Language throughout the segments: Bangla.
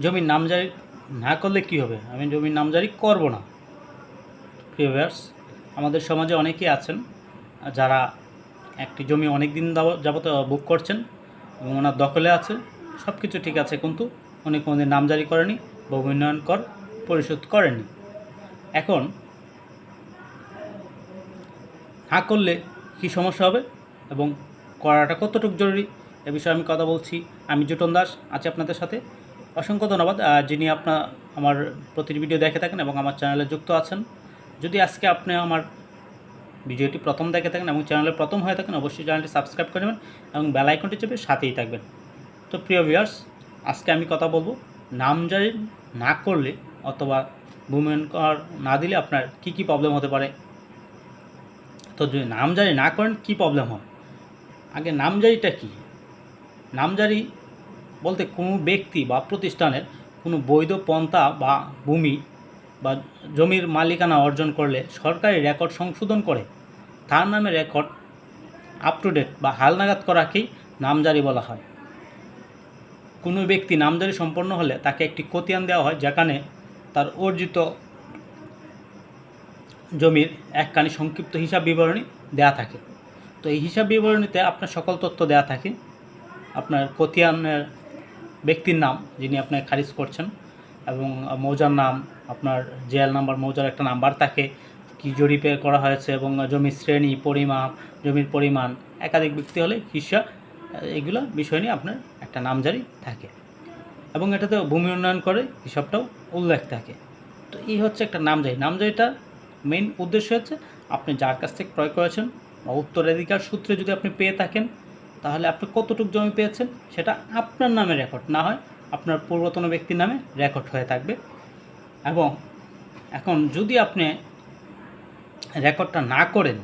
জমির নামজারি না করলে কি হবে? আমি জমির নামজারি করব না। প্রিভিয়ার্স আমাদের সমাজে অনেকেই আছেন, যারা একটি জমি অনেক দিন যাবত- বুক করছেন এবং ওনার দখলে আছে। সব কিছু ঠিক আছে, কিন্তু উনি কোনো কোনোদিন নামজারি করেনি বা উন্নয়ন কর, পরিশোধ করেনি এখন না করলে কী সমস্যা হবে এবং করাটা কতটুকু জরুরি এ বিষয়ে আমি কথা বলছি। আমি জুটন দাস, আছি আপনাদের সাথে। অসংখ্য ধন্যবাদ। যিনি আপনার আমার প্রতিটি ভিডিও দেখে থাকেন এবং আমার চ্যানেলে যুক্ত আছেন। যদি আজকে আপনি আমার ভিডিওটি প্রথম দেখে থাকেন এবং চ্যানেলে প্রথম হয়ে থাকেন, অবশ্যই চ্যানেলটি সাবস্ক্রাইব করে নেবেন এবং বেল আইকনটি চেপে সাথেই থাকবেন। তো প্রিয় ভিউয়ার্স আজকে আমি কথা বলব নাম নামজারি না করলে অথবা ভূমিহীন কর না দিলে আপনার কি কি প্রবলেম হতে পারে? তো যদি নাম নামজারি না করেন, কি প্রবলেম হয়? আগে নাম নামজারিটা কি? নামজারি বলতে কোনো ব্যক্তি বা প্রতিষ্ঠানের কোনো বৈধ পন্থা বা ভূমি বা জমির মালিকানা অর্জন করলে সরকারি রেকর্ড সংশোধন করে। তার নামে রেকর্ড আপ টু ডেট বা হালনাগাদ করাকেই নামজারি বলা হয়। কোনো ব্যক্তি নামজারি সম্পন্ন হলে তাকে একটি খতিয়ান দেওয়া হয়, যেখানে তার অর্জিত জমির একখানি সংক্ষিপ্ত হিসাব বিবরণী দেয়া থাকে। তো এই হিসাব বিবরণীতে আপনার সকল তথ্য দেয়া থাকে। আপনার খতিয়ানের ব্যক্তির নাম যিনি আপনাকে খারিজ করছেন এবং মৌজার নাম, আপনার জেল নাম্বার, মৌজার একটা নাম্বার থাকে কি জরিপে করা হয়েছে এবং জমির শ্রেণি, পরিমাপ, জমির পরিমাণ, একাধিক ব্যক্তি হলে হিসাব এগুলো বিষয় নিয়ে আপনার একটা নামজারি থাকে। এবং এটাতে ভূমি উন্নয়ন করে হিসাবটাও উল্লেখ থাকে। তো এই হচ্ছে একটা নামজারি। নামজারিটা মেইন উদ্দেশ্য হচ্ছে আপনি যার কাছ থেকে ক্রয় করেছেন বা উত্তরাধিকার সূত্রে যদি আপনি পেয়ে থাকেন তাহলে আপনি কতটুকু জমি পেয়েছেন সেটা আপনার নামে রেকর্ড না হয় আপনার পূর্বতন ব্যক্তির নামে রেকর্ড হয়ে থাকবে। এবং এখন যদি আপনি রেকর্ডটা না করেন,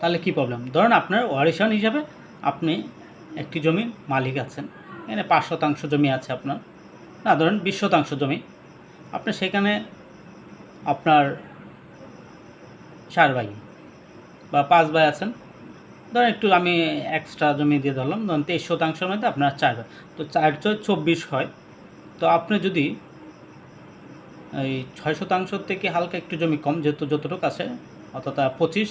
তাহলে কি প্রবলেম ধরেন আপনার ওয়ারিশান হিসাবে আপনি একটি জমির মালিক আছেন, এখানে পাঁচ শতাংশ জমি আছে আপনার, না ধরেন বিশ শতাংশ জমি, আপনি সেখানে আপনার চার ভাই বা পাঁচ ভাই আছেন ধরেন একটু আমি এক্সট্রা জমি দিয়ে ধরলাম, ধরুন তেইশ শতাংশের মধ্যে আপনার চার তো চার ছয় চব্বিশ হয়। তো আপনি যদি এই ছয় শতাংশ থেকে হালকা একটু জমি কম, যেহেতু যতটুকু আছে, অর্থাৎ পঁচিশ।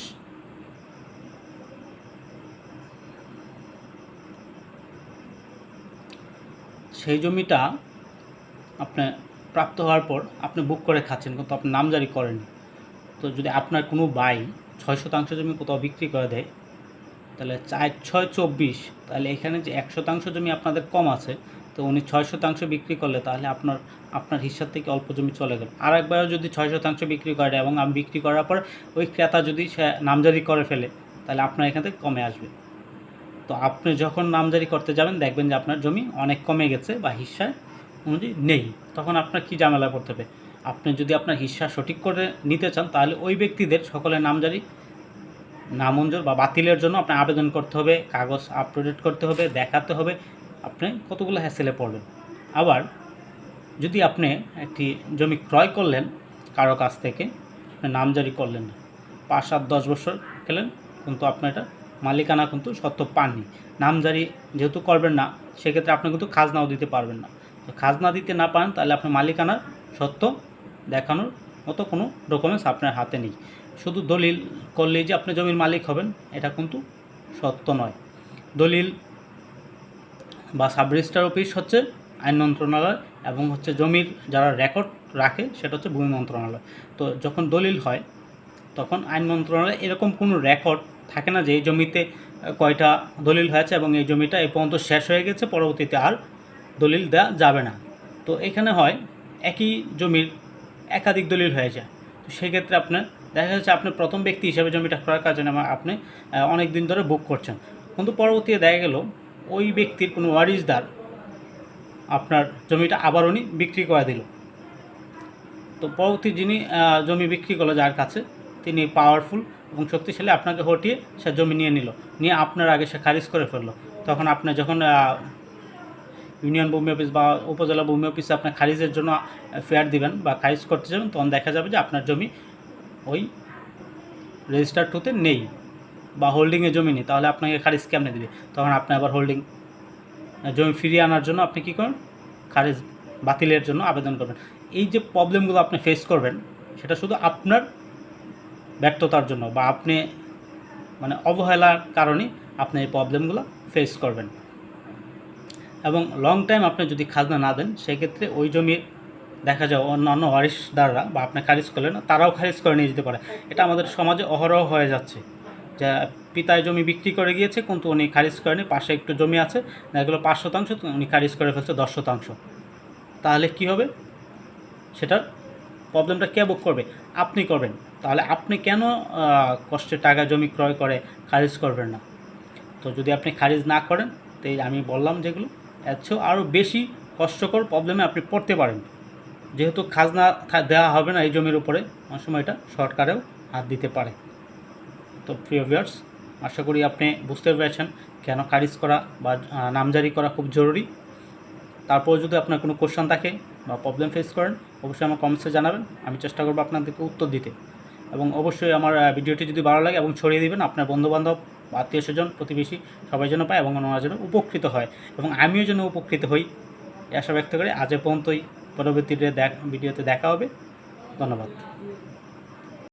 সেই জমিটা আপনি প্রাপ্ত হওয়ার পর আপনি বুক করে খাচ্ছেন, কিন্তু আপনি নামজারি করেননি। তো যদি আপনার কোনো বাই ছয় শতাংশ জমি কোথাও বিক্রি করে দেয় তাহলে চার, ছয়, চব্বিশ। তাহলে এখানে যে এক শতাংশ জমি আপনাদের কম আছে, তো উনি ছয় শতাংশ বিক্রি করলে তাহলে আপনার আপনার হিসাব থেকে অল্প জমি চলে গেল। আর একবারও যদি ছয় শতাংশ বিক্রি করে এবং আমি বিক্রি করার পর ওই ক্রেতা যদি সে নামজারি করে ফেলে, তাহলে আপনার এখান থেকে কমে আসবে। তো আপনি যখন নামজারি করতে যাবেন, দেখবেন যে আপনার জমি অনেক কমে গেছে বা হিস্সায় অনুযায়ী নেই। তখন আপনার কি ঝামেলা করতে হবে? আপনি যদি আপনার হিস্সা সঠিক করে নিতে চান, তাহলে ওই ব্যক্তিদের সকলের নামজারি নামঞ্জুর বা বাতিলের জন্য আপনি আবেদন করতে হবে, কাগজ আপডেট করতে হবে, দেখাতে হবে। আপনি কতগুলো হ্যাসেলে পড়বেন? আবার যদি আপনি একটি জমি ক্রয় করলেন, কারও কাছ থেকে, আপনি নামজারি করলেন পাঁচ সাত দশ বছর খেলেন কিন্তু আপনি এটা মালিকানা কিন্তু সত্য পাননি। নামজারি যেহেতু করবেন না, সেক্ষেত্রে আপনি কিন্তু খাজনাও দিতে পারবেন না। তো খাজনা দিতে না পারেন, তাহলে আপনি মালিকানার সত্য দেখানোর মতো কোনো ডকুমেন্টস আপনার হাতে নেই। শুধু দলিল করলেই যে আপনি জমির মালিক হবেন, এটা কিন্তু সত্য নয়। দলিল বা সাব রেজিস্ট্রার অফিস হচ্ছে আইন মন্ত্রণালয় এবং হচ্ছে জমির যারা রেকর্ড রাখে, সেটা হচ্ছে ভূমি মন্ত্রণালয়। তো যখন দলিল হয়, তখন আইন মন্ত্রণালয় এরকম কোনো রেকর্ড থাকে না যে এই জমিতে কয়টা দলিল হয়েছে এবং এই জমিটা এই পর্যন্ত শেষ হয়ে গেছে, পরবর্তীতে আর দলিল দেওয়া যাবে না। তো এখানে হয়, একই জমির একাধিক দলিল হয়ে যায়। তো সেক্ষেত্রে আপনার দেখা যাচ্ছে আপনি প্রথম ব্যক্তি হিসেবে জমিটা ক্রয় করার জন্য আমা- আপনি অনেক দিন ধরে বুক করছেন। কিন্তু পরবর্তীতে দেখা গেল, ওই ব্যক্তির কোনো ওয়ারিসদার আপনার জমিটা আবার উনি বিক্রি করে দিল। তো পরবর্তী যিনি জমি বিক্রি করল যার কাছে, তিনি পাওয়ারফুল এবং শক্তিশালী আপনাকে হটিয়ে সে জমি নিয়ে নিল। নিয়ে আপনার আগে সে খারিজ করে ফেলল। তখন আপনি যখন ইউনিয়ন ভূমি অফিস বা উপজেলা ভূমি অফিসে আপনার খারিজের জন্য ফেয়ার দিবেন বা খারিজ করতে যাবেন, তখন দেখা যাবে যে আপনার জমি ওই রেজিস্টার টুতে নেই বা হোল্ডিংয়ে জমি নেই, তাহলে আপনাকে খারিজ কেমনে দিবে? তখন আপনি আবার হোল্ডিং জমি ফিরিয়ে আনার জন্য আপনি কী করেন খারিজ বাতিলের জন্য আবেদন করবেন। এই যে প্রবলেমগুলো আপনি ফেস করবেন, সেটা শুধু আপনার ব্যর্থতার জন্য বা আপনি মানে অবহেলার কারণে আপনি এই প্রবলেমগুলো ফেস করবেন। এবং লং টাইম আপনি যদি খাজনা না দেন, সেক্ষেত্রে ওই জমির দেখা যায় অন্যান্য ওয়ারিশদাররা বা আপনি খারিজ করলেন তারাও খারিজ করে নিয়ে যেতে পারে। এটা আমাদের সমাজে অহরহ হয়ে যাচ্ছে। যে পিতায় জমি বিক্রি করে গিয়েছে কিন্তু উনি খারিজ করেনি পাশে একটু জমি আছে এগুলো পাঁচ শতাংশ উনি খারিজ করে ফেলছে দশ শতাংশ। তাহলে কি হবে? সেটার প্রবলেমটা কে বুক করবে? আপনি করবেন। তাহলে আপনি কেন আহ, কষ্টের টাকা জমি ক্রয় করে খারিজ করবেন না? তো যদি আপনি খারিজ না করেন তাই আমি বললাম যেগুলো এর চেয়েও আরও বেশি কষ্টকর প্রবলেমে আপনি পড়তে পারেন। যেহেতু খাজনা দেওয়া হবে না এই জমির উপরে, অনেক সময় এটা সরকারেও হাত দিতে পারে। তো প্রিয় ভিউয়ার্স আশা করি আপনি বুঝতে পেরেছেন কেন খারিজ করা বা নামজারি করা খুব জরুরি। তারপর যদি আপনার কোনো কোশ্চেন থাকে বা প্রবলেম ফেস করেন, অবশ্যই আমার কমেন্টসে জানাবেন। আমি চেষ্টা করব আপনাদেরকে উত্তর দিতে। এবং অবশ্যই আমার ভিডিওটি যদি ভালো লাগে এবং ছড়িয়ে দিবেন, আপনার বন্ধুবান্ধব আত্মীয় স্বজন, প্রতিবেশী সবাই যেন পায় এবং ওনারা যেন উপকৃত হয়। এবং আমিও যেন উপকৃত হই আশা ব্যক্ত করে আজ পর্যন্তই। পরবর্তীতে দেখ ভিডিওতে দেখা হবে। ধন্যবাদ।